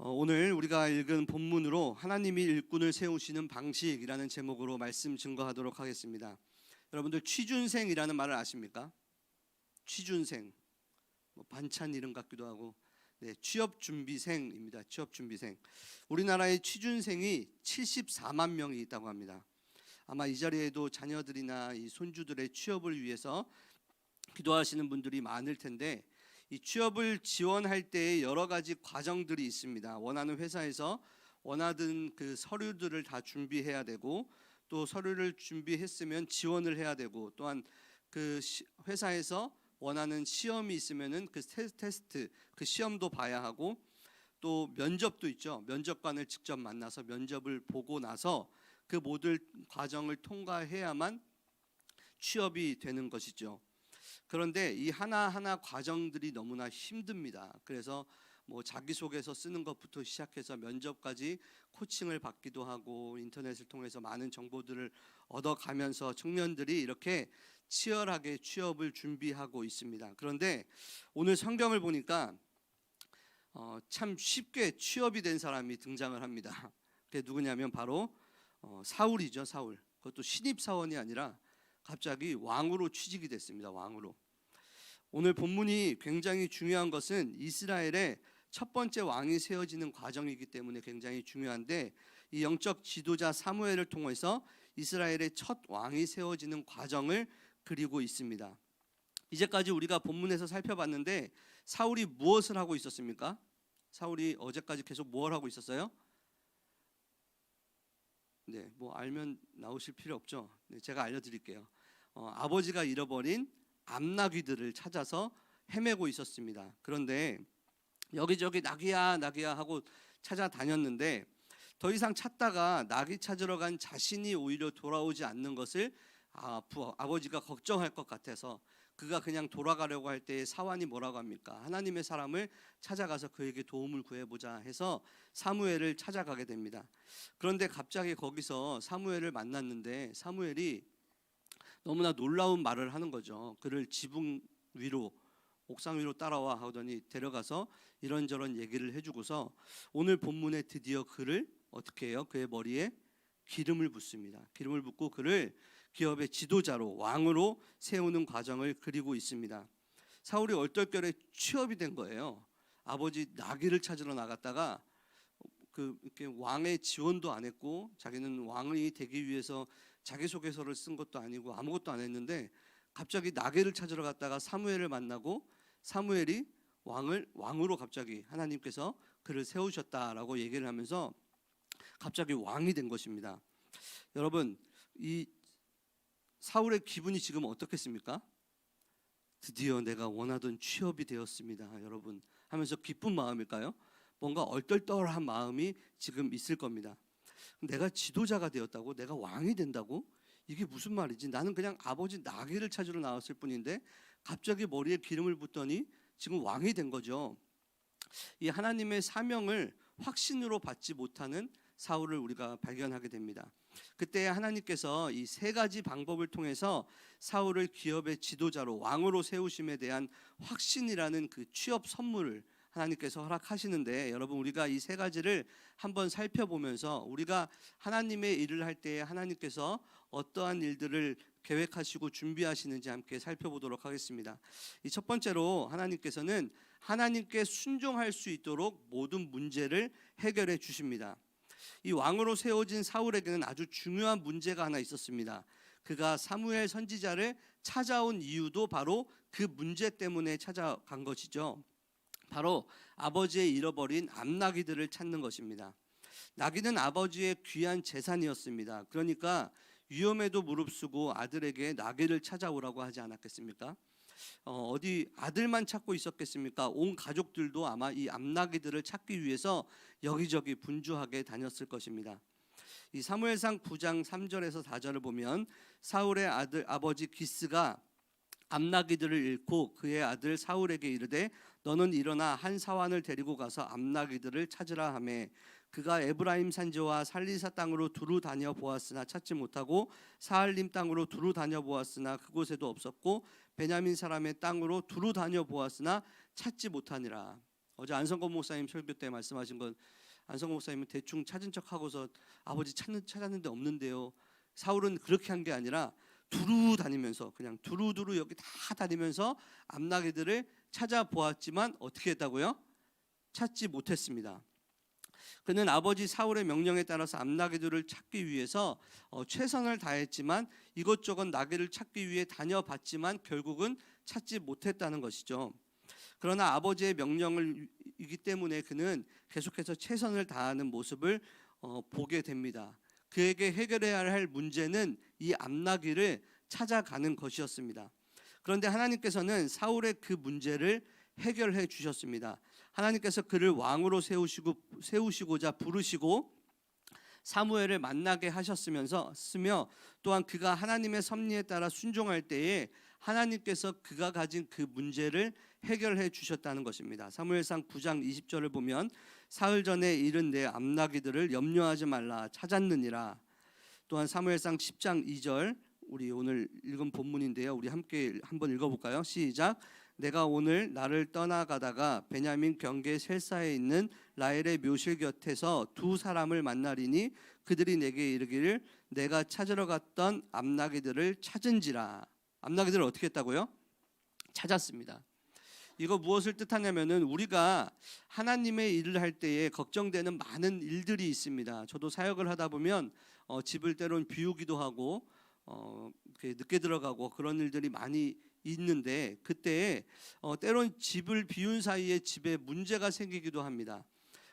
어, 오늘 우리가 읽은 본문으로 하나님이 일꾼을 세우시는 방식이라는 제목으로 말씀 증거하도록 하겠습니다. 여러분들 취준생이라는 말을 아십니까? 취준생, 뭐 반찬 이름 같기도 하고, 네, 취업 준비생입니다. 취업 준비생. 우리나라의 취준생이 74만 명이 있다고 합니다. 아마 이 자리에도 자녀들이나 이 손주들의 취업을 위해서 기도하시는 분들이 많을 텐데 이 취업을 지원할 때 여러 가지 과정들이 있습니다. 원하는 회사에서 원하던 그 서류들을 다 준비해야 되고 또 서류를 준비했으면 지원을 해야 되고 또한 그 시- 회사에서 원하는 시험이 있으면은 그 테- 테스트 그 시험도 봐야 하고 또 면접도 있죠. 면접관을 직접 만나서 면접을 보고 나서 그 모든 과정을 통과해야만 취업이 되는 것이죠. 그런데 이 하나하나 과정들이 너무나 힘듭니다. 그래서 뭐 자기소개서 쓰는 것부터 시작해서 면접까지 코칭을 받기도 하고 인터넷을 통해서 많은 정보들을 얻어가면서 청년들이 이렇게 치열하게 취업을 준비하고 있습니다. 그런데 오늘 성경을 보니까 어, 참 쉽게 취업이 된 사람이 등장을 합니다. 그게 누구냐면 바로 어, 사울이죠, 사울. 그것도 신입 사원이 아니라 갑자기 왕으로 취직이 됐습니다. 왕으로. 오늘 본문이 굉장히 중요한 것은 이스라엘의 첫 번째 왕이 세워지는 과정이기 때문에 굉장히 중요한데 이 영적 지도자 사무엘을 통해서 이스라엘의 첫 왕이 세워지는 과정을 그리고 있습니다. 이제까지 우리가 본문에서 살펴봤는데 사울이 무엇을 하고 있었습니까? 사울이 어제까지 계속 뭘 하고 있었어요? 네, 뭐 알면 나오실 필요 없죠. 네, 제가 알려드릴게요. 어, 아버지가 잃어버린 암나귀들을 찾아서 헤매고 있었습니다. 그런데 여기저기 나귀야 나귀야 하고 찾아다녔는데 더 이상 찾다가 나귀 찾으러 간 자신이 오히려 돌아오지 않는 것을 아, 부, 아버지가 걱정할 것 같아서 그가 그냥 돌아가려고 할때 사환이 뭐라고 합니까? 하나님의 사람을 찾아가서 그에게 도움을 구해보자 해서 사무엘을 찾아가게 됩니다. 그런데 갑자기 거기서 사무엘을 만났는데 사무엘이 너무나 놀라운 말을 하는 거죠. 그를 지붕 위로 옥상 위로 따라와 하더니 데려가서 이런저런 얘기를 해주고서 오늘 본문에 드디어 그를 어떻게 해요? 그의 머리에 기름을 붓습니다. 기름을 붓고 그를 기업의 지도자로 왕으로 세우는 과정을 그리고 있습니다. 사울이 얼떨결에 취업이 된 거예요. 아버지 나귀를 찾으러 나갔다가 그 왕의 지원도 안 했고 자기는 왕이 되기 위해서 자기소개서를 쓴 것도 아니고 아무것도 안 했는데 갑자기 나귀를 찾으러 갔다가 사무엘을 만나고 사무엘이 왕을 왕으로 갑자기 하나님께서 그를 세우셨다라고 얘기를 하면서 갑자기 왕이 된 것입니다. 여러분 이 사울의 기분이 지금 어떻겠습니까? 드디어 내가 원하던 취업이 되었습니다, 여러분. 하면서 기쁜 마음일까요? 뭔가 얼떨떨한 마음이 지금 있을 겁니다. 내가 지도자가 되었다고, 내가 왕이 된다고? 이게 무슨 말이지? 나는 그냥 아버지 나귀를 찾으러 나왔을 뿐인데 갑자기 머리에 기름을 붓더니 지금 왕이 된 거죠. 이 하나님의 사명을 확신으로 받지 못하는 사울을 우리가 발견하게 됩니다. 그때 하나님께서 이 세 가지 방법을 통해서 사울을 기업의 지도자로 왕으로 세우심에 대한 확신이라는 그 취업 선물을 하나님께서 허락하시는데 여러분 우리가 이 세 가지를 한번 살펴보면서 우리가 하나님의 일을 할 때 하나님께서 어떠한 일들을 계획하시고 준비하시는지 함께 살펴보도록 하겠습니다. 이 첫 번째로 하나님께서는 하나님께 순종할 수 있도록 모든 문제를 해결해 주십니다. 이 왕으로 세워진 사울에게는 아주 중요한 문제가 하나 있었습니다. 그가 사무엘 선지자를 찾아온 이유도 바로 그 문제 때문에 찾아간 것이죠. 바로 아버지의 잃어버린 암나귀들을 찾는 것입니다. 나귀는 아버지의 귀한 재산이었습니다. 그러니까 위험에도 무릅쓰고 아들에게 나귀를 찾아오라고 하지 않았겠습니까? 어, 어디 아들만 찾고 있었겠습니까? 온 가족들도 아마 이 암나귀들을 찾기 위해서 여기저기 분주하게 다녔을 것입니다. 이 사무엘상 9장 3절에서 4절을 보면 사울의 아들 아버지 기스가 암나귀들을 잃고 그의 아들 사울에게 이르되 너는 일어나 한 사환을 데리고 가서 암나귀들을 찾으라 하매 그가 에브라임 산지와 살리사 땅으로 두루 다녀 보았으나 찾지 못하고 사할림 땅으로 두루 다녀 보았으나 그곳에도 없었고 베냐민 사람의 땅으로 두루 다녀 보았으나 찾지 못하니라 어제 안성건 목사님 설교 때 말씀하신 건 안성건 목사님은 대충 찾은 척하고서 아버지 찾는 찾았는데 없는데요. 사울은 그렇게 한 게 아니라 두루 다니면서 그냥 두루두루 여기 다 다니면서 암나귀들을 찾아보았지만 어떻게 했다고요? 찾지 못했습니다. 그는 아버지 사울의 명령에 따라서 암나귀들을 찾기 위해서 어, 최선을 다했지만 이것저것 나귀를 찾기 위해 다녀봤지만 결국은 찾지 못했다는 것이죠. 그러나 아버지의 명령을이기 때문에 그는 계속해서 최선을 다하는 모습을 어, 보게 됩니다. 그에게 해결해야 할 문제는 이 암나귀를 찾아가는 것이었습니다. 그런데 하나님께서는 사울의 그 문제를 해결해 주셨습니다. 하나님께서 그를 왕으로 세우시고 세우시고자 부르시고 사무엘을 만나게 하셨으면서 쓰며 또한 그가 하나님의 섭리에 따라 순종할 때에 하나님께서 그가 가진 그 문제를 해결해 주셨다는 것입니다. 사무엘상 9장 20절을 보면 사흘 전에 이른 내 암나기들을 염려하지 말라 찾았느니라. 또한 사무엘상 10장 2절 우리 오늘 읽은 본문인데요. 우리 함께 한번 읽어볼까요? 시작. 내가 오늘 나를 떠나가다가 베냐민 경계 셀사에 있는 라헬의 묘실 곁에서 두 사람을 만나리니 그들이 내게 이르기를 내가 찾으러 갔던 암나기들을 찾은지라. 암나기들을 어떻게 했다고요? 찾았습니다. 이거 무엇을 뜻하냐면은 우리가 하나님의 일을 할 때에 걱정되는 많은 일들이 있습니다. 저도 사역을 하다 보면 어, 집을 때론 비우기도 하고 어, 늦게 들어가고 그런 일들이 많이 있는데 그때 어, 때론 집을 비운 사이에 집에 문제가 생기기도 합니다.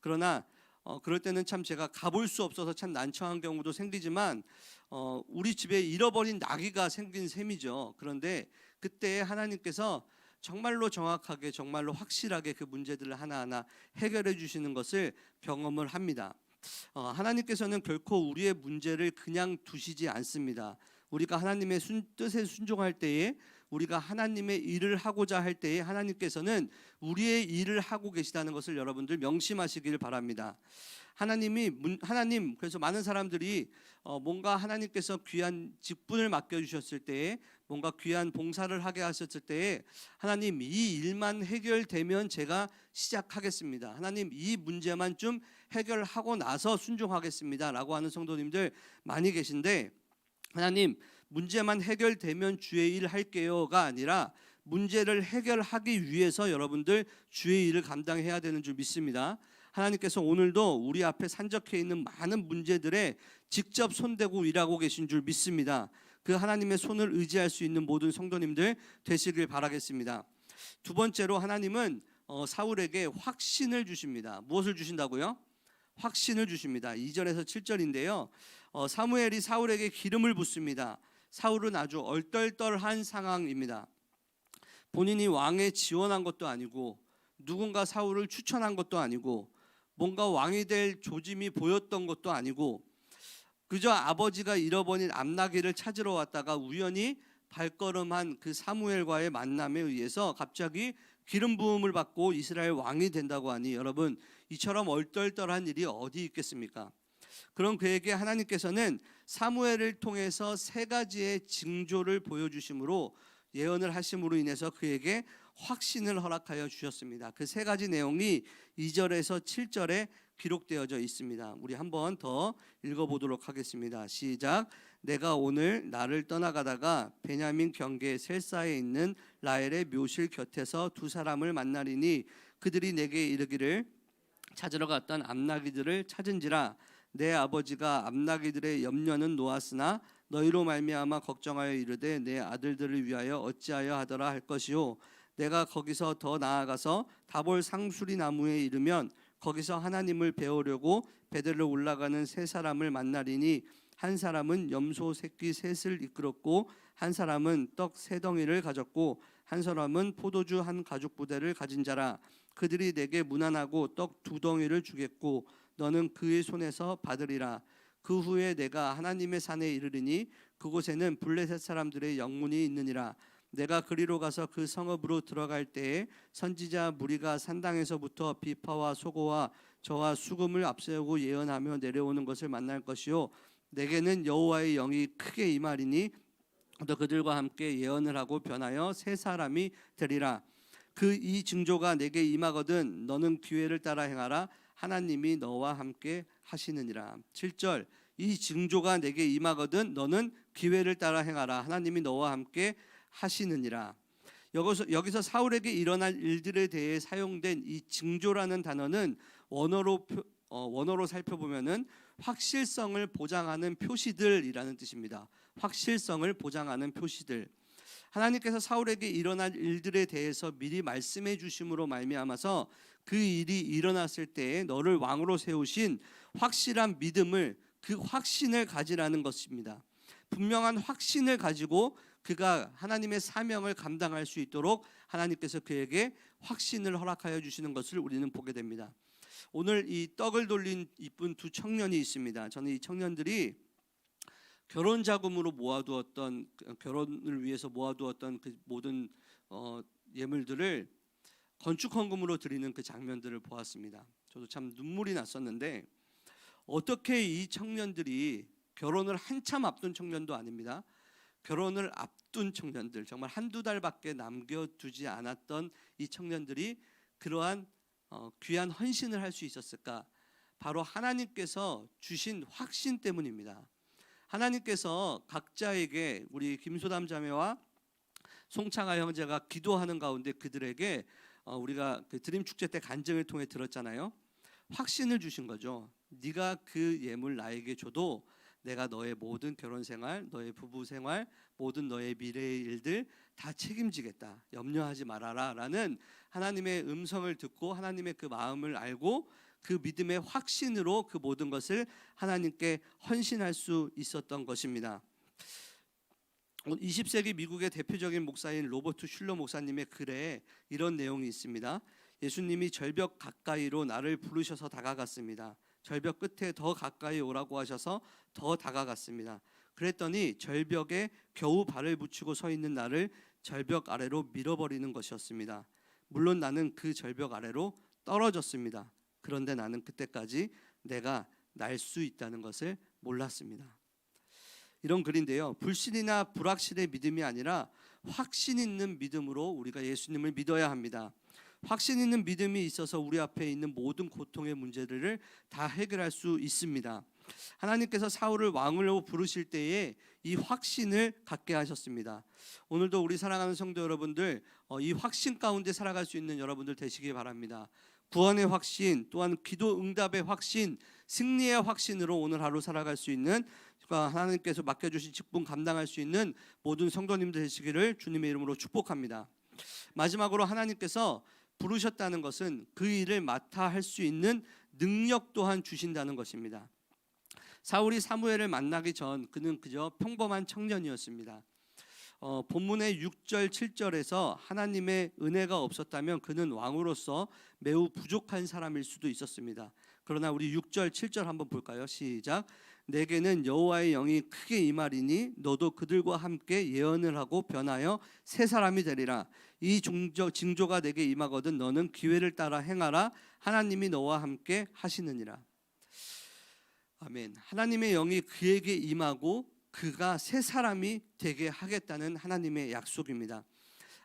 그러나 어, 그럴 때는 참 제가 가볼 수 없어서 참 난처한 경우도 생기지만 어, 우리 집에 잃어버린 나귀가 생긴 셈이죠. 그런데 그때 하나님께서 정말로 정확하게 정말로 확실하게 그 문제들을 하나하나 해결해 주시는 것을 경험을 합니다. 어, 하나님께서는 결코 우리의 문제를 그냥 두시지 않습니다. 우리가 하나님의 순, 뜻에 순종할 때에 우리가 하나님의 일을 하고자 할 때에 하나님께서는 우리의 일을 하고 계시다는 것을 여러분들 명심하시길 바랍니다. 하나님이 문- 하나님 그래서 많은 사람들이 어, 뭔가 하나님께서 귀한 직분을 맡겨 주셨을 때에 뭔가 귀한 봉사를 하게 하셨을 때에 하나님 이 일만 해결되면 제가 시작하겠습니다. 하나님 이 문제만 좀 해결하고 나서 순종하겠습니다라고 하는 성도님들 많이 계신데 하나님 문제만 해결되면 주의 일 할게요가 아니라 문제를 해결하기 위해서 여러분들 주의 일을 감당해야 되는 줄 믿습니다. 하나님께서 오늘도 우리 앞에 산적해 있는 많은 문제들에 직접 손대고 일하고 계신 줄 믿습니다. 그 하나님의 손을 의지할 수 있는 모든 성도님들 되시길 바라겠습니다. 두 번째로 하나님은 어, 사울에게 확신을 주십니다. 무엇을 주신다고요? 확신을 주십니다. 2절에서 7절인데요. 어, 사무엘이 사울에게 기름을 붓습니다. 사울은 아주 얼떨떨한 상황입니다. 본인이 왕에 지원한 것도 아니고 누군가 사울을 추천한 것도 아니고 뭔가 왕이 될 조짐이 보였던 것도 아니고 그저 아버지가 잃어버린 암나귀를 찾으러 왔다가 우연히 발걸음한 그 사무엘과의 만남에 의해서 갑자기 기름 부음을 받고 이스라엘 왕이 된다고 하니 여러분 이처럼 얼떨떨한 일이 어디 있겠습니까? 그런 그에게 하나님께서는 사무엘을 통해서 세 가지의 징조를 보여주심으로 예언을 하심으로 인해서 그에게 확신을 허락하여 주셨습니다. 그 세 가지 내용이 2절에서 7절에 기록되어져 있습니다. 우리 한번 더 읽어보도록 하겠습니다. 시작. 내가 오늘 나를 떠나가다가 베냐민 경계 셀사에 있는 라헬의 묘실 곁에서 두 사람을 만나리니 그들이 내게 이르기를 찾으러 갔던 암나귀들을 찾은지라 내 아버지가 암나귀들의 염려는 놓았으나 너희로 말미암아 걱정하여 이르되 내 아들들을 위하여 어찌하여 하더라 할 것이요 내가 거기서 더 나아가서 다볼 상수리 나무에 이르면 거기서 하나님을 배우려고 베들로 올라가는 세 사람을 만나리니 한 사람은 염소 새끼 셋을 이끌었고 한 사람은 떡 세 덩이를 가졌고 한 사람은 포도주 한 가죽 부대를 가진 자라. 그들이 내게 무난하고 떡 두 덩이를 주겠고 너는 그의 손에서 받으리라. 그 후에 내가 하나님의 산에 이르리니 그곳에는 블레셋 사람들의 영문이 있느니라 내가 그리로 가서 그 성읍으로 들어갈 때에 선지자 무리가 산당에서부터 비파와 소고와 저와 수금을 앞세우고 예언하며 내려오는 것을 만날 것이요. 내게는 여호와의 영이 크게 임하리니 또 그들과 함께 예언을 하고 변하여 세 사람이 되리라. 그이 징조가 내게 임하거든 너는 기회를 따라 행하라. 하나님이 너와 함께 하시느니라. 7절. 이 징조가 내게 임하거든 너는 기회를 따라 행하라. 하나님이 너와 함께 하시느니라. 여기서 여기서 사울에게 일어날 일들에 대해 사용된 이 징조라는 단어는 원어로 표- 어, 원어로 살펴보면은 확실성을 보장하는 표시들이라는 뜻입니다. 확실성을 보장하는 표시들. 하나님께서 사울에게 일어날 일들에 대해서 미리 말씀해 주심으로 말미암아서 그 일이 일어났을 때에 너를 왕으로 세우신 확실한 믿음을 그 확신을 가지라는 것입니다. 분명한 확신을 가지고 그가 하나님의 사명을 감당할 수 있도록 하나님께서 그에게 확신을 허락하여 주시는 것을 우리는 보게 됩니다. 오늘 이 떡을 돌린 이쁜 두 청년이 있습니다. 저는 이 청년들이 결혼 자금으로 모아두었던 그 결혼을 위해서 모아두었던 그 모든 어, 예물들을 건축 헌금으로 드리는 그 장면들을 보았습니다. 저도 참 눈물이 났었는데 어떻게 이 청년들이 결혼을 한참 앞둔 청년도 아닙니다. 결혼을 앞둔 청년들 정말 한두 달밖에 남겨두지 않았던 이 청년들이 그러한 어, 귀한 헌신을 할 수 있었을까? 바로 하나님께서 주신 확신 때문입니다. 하나님께서 각자에게 우리 김소담 자매와 송창아 형제가 기도하는 가운데 그들에게 어, 우리가 그 드림 축제 때 간증을 통해 들었잖아요. 확신을 주신 거죠. 네가 그 예물 나에게 줘도 내가 너의 모든 결혼 생활, 너의 부부 생활, 모든 너의 미래의 일들 다 책임지겠다. 염려하지 말아라 라는 하나님의 음성을 듣고 하나님의 그 마음을 알고 그 믿음의 확신으로 그 모든 것을 하나님께 헌신할 수 있었던 것입니다. 20세기 미국의 대표적인 목사인 로버트 슐러 목사님의 글에 이런 내용이 있습니다. 예수님이 절벽 가까이로 나를 부르셔서 다가갔습니다. 절벽 끝에 더 가까이 오라고 하셔서 더 다가갔습니다. 그랬더니 절벽에 겨우 발을 붙이고 서 있는 나를 절벽 아래로 밀어버리는 것이었습니다. 물론 나는 그 절벽 아래로 떨어졌습니다. 그런데 나는 그때까지 내가 날 수 있다는 것을 몰랐습니다. 이런 글인데요. 불신이나 불확실의 믿음이 아니라 확신 있는 믿음으로 우리가 예수님을 믿어야 합니다. 확신 있는 믿음이 있어서 우리 앞에 있는 모든 고통의 문제들을 다 해결할 수 있습니다. 하나님께서 사울을 왕으로 부르실 때에 이 확신을 갖게 하셨습니다. 오늘도 우리 사랑하는 성도 여러분들 어, 이 확신 가운데 살아갈 수 있는 여러분들 되시기 바랍니다. 구원의 확신, 또한 기도 응답의 확신, 승리의 확신으로 오늘 하루 살아갈 수 있는 그러니까 하나님께서 맡겨주신 직분 감당할 수 있는 모든 성도님들 되시기를 주님의 이름으로 축복합니다. 마지막으로 하나님께서 부르셨다는 것은 그 일을 맡아 할 수 있는 능력 또한 주신다는 것입니다. 사울이 사무엘을 만나기 전 그는 그저 평범한 청년이었습니다. 어, 본문의 6절 7절에서 하나님의 은혜가 없었다면 그는 왕으로서 매우 부족한 사람일 수도 있었습니다. 그러나 우리 6절 7절 한번 볼까요? 시작. 내게는 여호와의 영이 크게 임하리니 너도 그들과 함께 예언을 하고 변하여 새 사람이 되리라. 이 징조, 징조가 내게 임하거든 너는 기회를 따라 행하라. 하나님이 너와 함께 하시느니라. 아멘. 하나님의 영이 그에게 임하고 그가 새 사람이 되게 하겠다는 하나님의 약속입니다.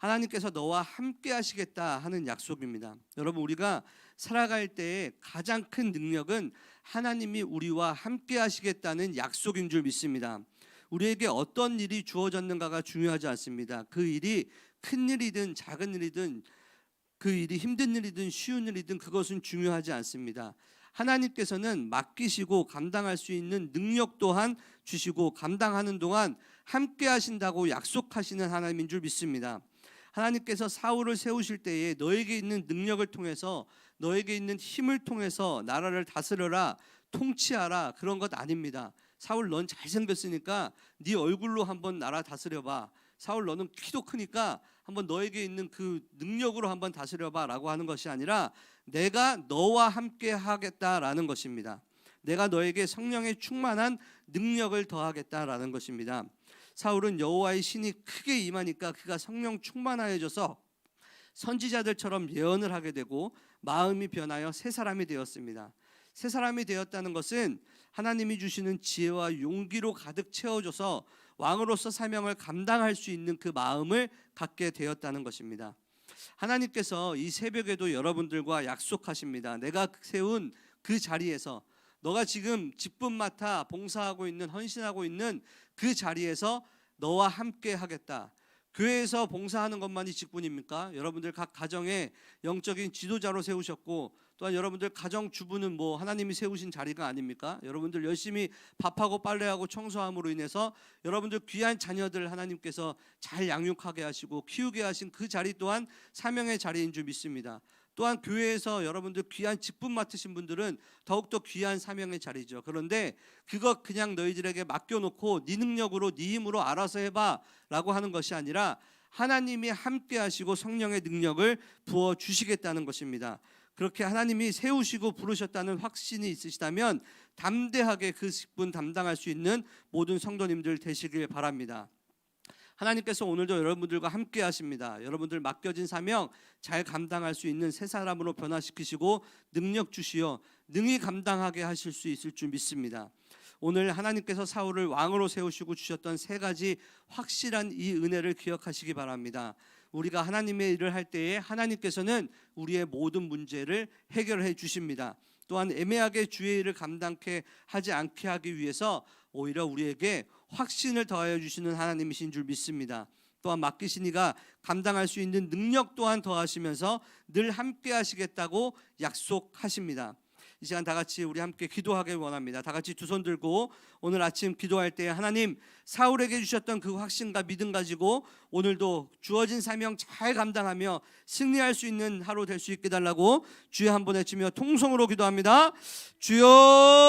하나님께서 너와 함께 하시겠다 하는 약속입니다. 여러분 우리가 살아갈 때에 가장 큰 능력은 하나님이 우리와 함께 하시겠다는 약속인 줄 믿습니다. 우리에게 어떤 일이 주어졌는가가 중요하지 않습니다. 그 일이 큰 일이든 작은 일이든 그 일이 힘든 일이든 쉬운 일이든 그것은 중요하지 않습니다. 하나님께서는 맡기시고 감당할 수 있는 능력 또한 주시고 감당하는 동안 함께 하신다고 약속하시는 하나님인 줄 믿습니다. 하나님께서 사울을 세우실 때에 너에게 있는 능력을 통해서 너에게 있는 힘을 통해서 나라를 다스려라 통치하라 그런 것 아닙니다. 사울 넌 잘생겼으니까 네 얼굴로 한번 나라 다스려 봐. 사울 너는 키도 크니까 한번 너에게 있는 그 능력으로 한번 다스려 봐라고 하는 것이 아니라 내가 너와 함께 하겠다라는 것입니다. 내가 너에게 성령의 충만한 능력을 더하겠다라는 것입니다. 사울은 여호와의 신이 크게 임하니까 그가 성령 충만하여져서 선지자들처럼 예언을 하게 되고 마음이 변하여 새 사람이 되었습니다. 새 사람이 되었다는 것은 하나님이 주시는 지혜와 용기로 가득 채워져서 왕으로서 사명을 감당할 수 있는 그 마음을 갖게 되었다는 것입니다. 하나님께서 이 새벽에도 여러분들과 약속하십니다. 내가 세운 그 자리에서 너가 지금 직분 맡아 봉사하고 있는 헌신하고 있는 그 자리에서 너와 함께 하겠다. 교회에서 봉사하는 것만이 직분입니까? 여러분들 각 가정에 영적인 지도자로 세우셨고 또한 여러분들 가정 주부는 뭐 하나님이 세우신 자리가 아닙니까? 여러분들 열심히 밥하고 빨래하고 청소함으로 인해서 여러분들 귀한 자녀들 하나님께서 잘 양육하게 하시고 키우게 하신 그 자리 또한 사명의 자리인 줄 믿습니다. 또한 교회에서 여러분들 귀한 직분 맡으신 분들은 더욱더 귀한 사명의 자리죠. 그런데 그거 그냥 너희들에게 맡겨놓고 네 능력으로 네 힘으로 알아서 해봐라고 하는 것이 아니라 하나님이 함께 하시고 성령의 능력을 부어 주시겠다는 것입니다. 그렇게 하나님이 세우시고 부르셨다는 확신이 있으시다면 담대하게 그 직분 담당할 수 있는 모든 성도님들 되시길 바랍니다. 하나님께서 오늘도 여러분들과 함께 하십니다. 여러분들 맡겨진 사명 잘 감당할 수 있는 새 사람으로 변화시키시고 능력 주시어 능히 감당하게 하실 수 있을 줄 믿습니다. 오늘 하나님께서 사울을 왕으로 세우시고 주셨던 세 가지 확실한 이 은혜를 기억하시기 바랍니다. 우리가 하나님의 일을 할 때에 하나님께서는 우리의 모든 문제를 해결해 주십니다. 또한 애매하게 주의 일을 감당케 하지 않게 하기 위해서 오히려 우리에게 확신을 더하여 주시는 하나님이신 줄 믿습니다. 또한 맡기신 이가 감당할 수 있는 능력 또한 더하시면서 늘 함께 하시겠다고 약속하십니다. 이 시간 다 같이 우리 함께 기도하길 원합니다. 다 같이 두 손 들고 오늘 아침 기도할 때 하나님 사울에게 주셨던 그 확신과 믿음 가지고 오늘도 주어진 사명 잘 감당하며 승리할 수 있는 하루 될 수 있게 달라고 주여 한번 외치며 통성으로 기도합니다. 주여